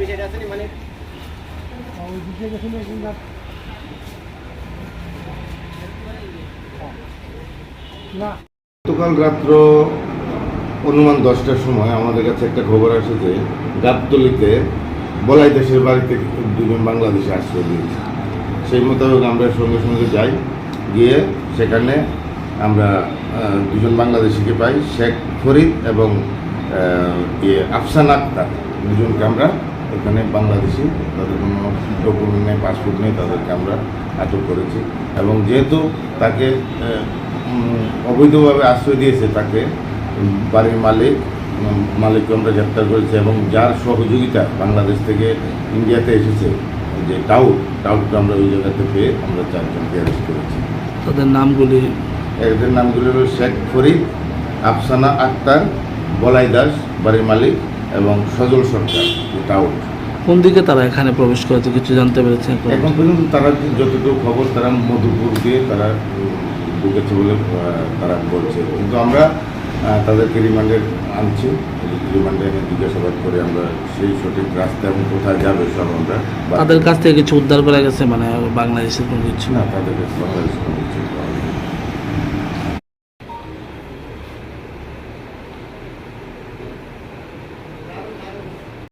Bisa datang di mana? গতকাল রাত্র অনুমান দশটার সময় আমাদের কাছে একটা খবর আসে যে গাবতলিতে বলাই দেশের বাড়িতে দুজন বাংলাদেশে আশ্রয় দিয়েছে সেই মোতাবেক আমরা সঙ্গে সঙ্গে যাই, গিয়ে সেখানে আমরা দুজন বাংলাদেশিকে পাই, শেখ ফরিদ এবং ইয়ে আফসান আক্তার। দুজনকে আমরা এখানে বাংলাদেশি তাদের কোনো ডকুমেন্ট নেই পাসপোর্ট নেই তাদেরকে আমরা আটক করেছি। এবং যেহেতু তাকে অবৈধভাবে আশ্রয় দিয়েছে তাকে বাড়ির মালিক মালিককে আমরা গ্রেপ্তার করেছি এবং যার সহযোগিতা বাংলাদেশ থেকে ইন্ডিয়াতে এসেছে যে টাউট টাউটকে আমরা ওই জায়গাতে পেয়ে আমরা চারজনকে অ্যারেস্ট করেছি। তাদের নামগুলি? এদের নামগুলো হলো শেখ ফরিদ আফসানা আক্তার বলাই দাস বাড়ির মালিক এবং সজল সরকার টাউট কোন দিকে তারা এখানে প্রবেশ করেছে? কিছু জানতে পেরেছেন এখন পর্যন্ত তারা যতটুকু খবর তারা মধুপুর দিয়ে তারা ঢুকেছে বলে তারা বলছে। কিন্তু আমরা তাদেরকে রিমান্ডে আনছি। রিমান্ডে এনে জিজ্ঞাসাবাদ করে আমরা সেই সঠিক রাস্তা এবং কোথায় যাবে সব আমরা তাদের কাছ থেকে কিছু উদ্ধার করা গেছে? মানে বাংলাদেশের কোনো কিছু? না তাদের কাছে